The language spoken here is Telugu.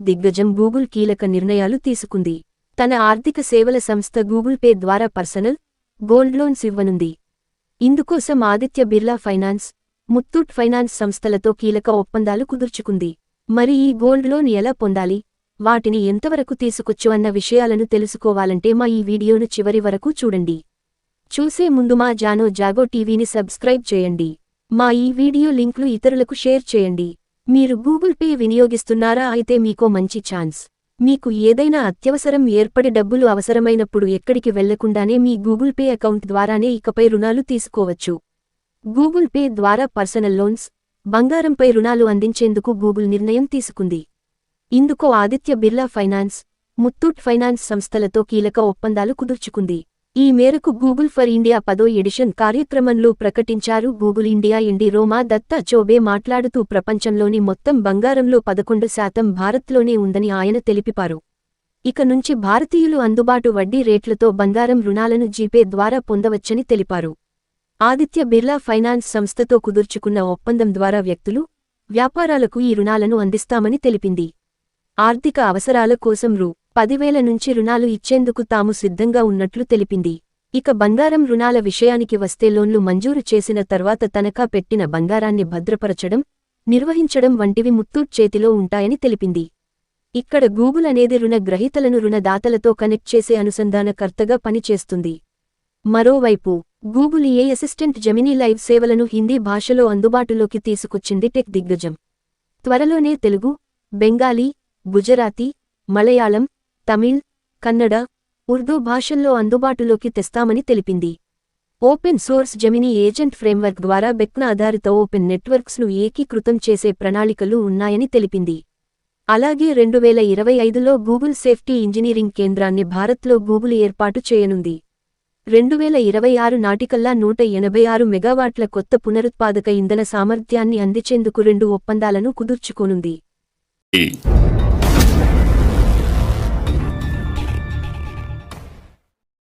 దిగ్గజం గూగుల్ కీలక నిర్ణయాలు తీసుకుంది. తన ఆర్థిక సేవల సంస్థ గూగుల్ పే ద్వారా పర్సనల్ గోల్డ్ లోన్స్ ఇవ్వనుంది. ఇందుకోసం ఆదిత్య బిర్లా ఫైనాన్స్ ముత్తూట్ ఫైనాన్స్ సంస్థలతో కీలక ఒప్పందాలు కుదుర్చుకుంది. మరి ఈ గోల్డ్ లోన్ ఎలా పొందాలి? వాటిని ఎంతవరకు తీసుకొచ్చు అన్న విషయాలను తెలుసుకోవాలంటే మా ఈ వీడియోను చివరి వరకు చూడండి. చూసే ముందు మా జానో జాగో టీవీని సబ్స్క్రైబ్ చేయండి. మా ఈ వీడియో లింక్లు ఇతరులకు షేర్ చేయండి. మీరు గూగుల్ పే వినియోగిస్తున్నారా అయితే మీకో మంచి ఛాన్స్. మీకు ఏదైనా అత్యవసరం ఏర్పడి డబ్బులు అవసరమైనప్పుడు ఎక్కడికి వెళ్ళకుండానే మీ గూగుల్ పే అకౌంట్ ద్వారానే ఇకపై రుణాలు తీసుకోవచ్చు. గూగుల్ పే ద్వారా పర్సనల్ లోన్స్ బంగారంపై రుణాలు అందించేందుకు గూగుల్ నిర్ణయం తీసుకుంది. ఇందుకు ఆదిత్య బిర్లా ఫైనాన్స్ ముత్తూట్ ఫైనాన్స్ సంస్థలతో కీలక ఒప్పందాలు కుదుర్చుకుంది. ఈ మేరకు గూగుల్ ఫర్ ఇండియా పదో ఎడిషన్ కార్యక్రమంలో ప్రకటించారు. Google India MD Roma Datta Chobey మాట్లాడుతూ ప్రపంచంలోని మొత్తం బంగారంలో పదకొండు శాతం భారత్లోనే ఉందని ఆయన తెలిపిపారు. ఇక నుంచి భారతీయులు అందుబాటు వడ్డీ రేట్లతో బంగారం రుణాలను జీపే ద్వారా పొందవచ్చని తెలిపారు. ఆదిత్య బిర్లా ఫైనాన్స్ సంస్థతో కుదుర్చుకున్న ఒప్పందం ద్వారా వ్యక్తులు వ్యాపారాలకు ఈ రుణాలను అందిస్తామని తెలిపింది. ఆర్థిక అవసరాల కోసం రూ. పదివేల నుంచి రుణాలు ఇచ్చేందుకు తాము సిద్ధంగా ఉన్నట్లు తెలిపింది. ఇక బంగారం రుణాల విషయానికి వస్తే లోన్లు మంజూరు చేసిన తర్వాత తనఖా పెట్టిన బంగారాన్ని భద్రపరచడం నిర్వహించడం వంటివి ముత్తూట్ చేతిలో ఉంటాయని తెలిపింది. ఇక్కడ గూగుల్ అనేది రుణగ్రహీతలను రుణదాతలతో కనెక్ట్ చేసే అనుసంధానకర్తగా పనిచేస్తుంది. మరోవైపు Google A assistant Gemini live సేవలను హిందీ భాషలో అందుబాటులోకి తీసుకొచ్చింది టెక్ దిగ్గజం. త్వరలోనే తెలుగు బెంగాలీ గుజరాతీ మలయాళం తమిళ్ కన్నడ ఉర్దూ భాషల్లో అందుబాటులోకి తెస్తామని తెలిపింది. Open source Gemini agent framework ద్వారా బెక్న ఆధారిత ఓపెన్ నెట్వర్క్స్ను ఏకీకృతం చేసే ప్రణాళికలు ఉన్నాయని తెలిపింది. అలాగే రెండు వేల ఇరవై ఐదులో గూగుల్ సేఫ్టీ ఇంజనీరింగ్ కేంద్రాన్ని భారత్లో గూగుల్ ఏర్పాటు చేయనుంది. రెండు వేల ఇరవై ఆరు నాటికల్లా నూట ఎనభై ఆరు మెగావాట్ల కొత్త పునరుత్పాదక ఇంధన సామర్థ్యాన్ని అందించేందుకు రెండు ఒప్పందాలను కుదుర్చుకోనుంది.